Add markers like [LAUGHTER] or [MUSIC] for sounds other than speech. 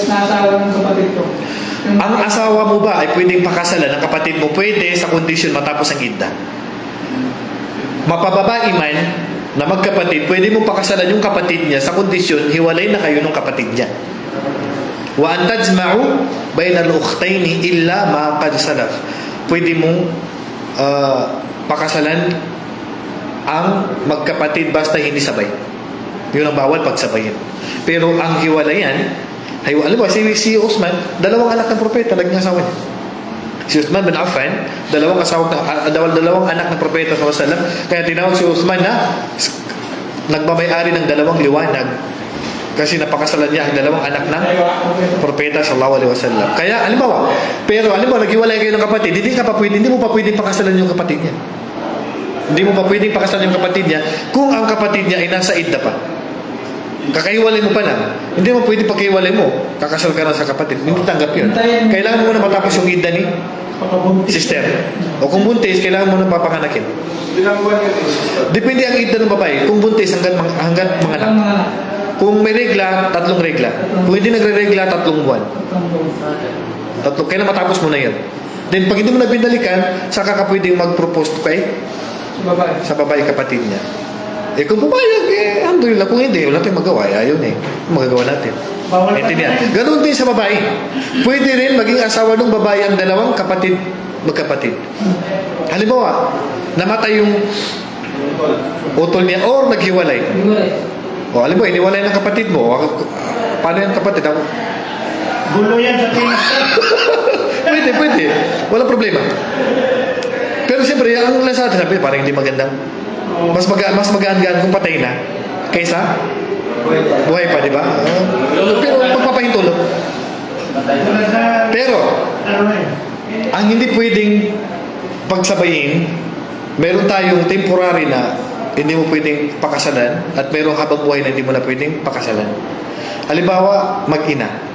Tapos nasawa ng kapatid ko. Ang asawa mo ba ay pwedeng pakasalan ng kapatid mo? Pwede sa kondisyon matapos ang idda. Mapababae man na magkapatid, pwede mo pakasalan yung kapatid niya sa kondisyon hiwalay na kayo ng kapatid niya. Wa an tajma'u bayna al-ukhtayn illa ma qad salaf. Pwede mong ah, pakasalan ang magkapatid basta hindi sabay. Yun ang bawal pagsabayin. Pero ang hiwalayan, ay, alam mo, si, si Usman, dalawang anak ng propeta, naging asawa niya. Si Usman bin Affan, dalawang asawa, uh, dalawang, dalawang anak ng propeta sa wasallam. Kaya tinawag si Usman na nagmamayari ng dalawang liwanag kasi napakasalan niya ang dalawang anak ng propeta sallallahu alaihi wasallam. Kaya halimbawa, pero halimbawa naghiwalay kayo ng kapatid, hindi ka pa pwede, hindi mo pa pwedeng pakasalan yung kapatid niya. Hindi mo pa pwedeng pakasalan yung kapatid niya kung ang kapatid niya ay nasa idda pa. Kakahiwalay mo pa lang. Hindi mo pwede pagkahiwalay mo. Kakasal ka na sa kapatid. Hindi tanggap yun. Kailangan mo muna matapos yung idda ni sister. O kung buntis, kailangan mo na papanganakin. Depende ang idda ng babae. Kung buntis, hanggang, hanggang Ang manganak. mga anak. Kung may regla, tatlong regla. Kung hindi nagre-regla, tatlong buwan. Tatlo, kailan matapos mo na yun. Then, pag hindi mo na binalikan, saka ka pwedeng mag-propose kay Sa babae. sa babae kapatid niya. Eh kung pumayag, eh, alhamdulillah. Kung hindi, wala tayong magawa. Eh, Ayaw na eh. Magagawa natin. Bawal Intindihan. Ganun din sa babae. Pwede rin maging asawa ng babae ang dalawang kapatid, magkapatid. Halimbawa, namatay yung utol niya or naghiwalay. Hiwalay. O halimbawa, iniwalay ng kapatid mo. Paano yung kapatid? Ako, Gulo yan sa [LAUGHS] pwede, pwede. Walang problema. Pero siyempre, ang nasa atin, sabi, parang hindi magandang. Mas, maga, mas magaan-gaan kung patay na kaysa buhay pa, di ba? Pero pagpapahintulog. Pero, ang hindi pwedeng pagsabayin, meron tayong temporary na hindi mo pwedeng pakasalan at merong habang buhay na hindi mo na pwedeng pakasalan. Halimbawa, mag-ina.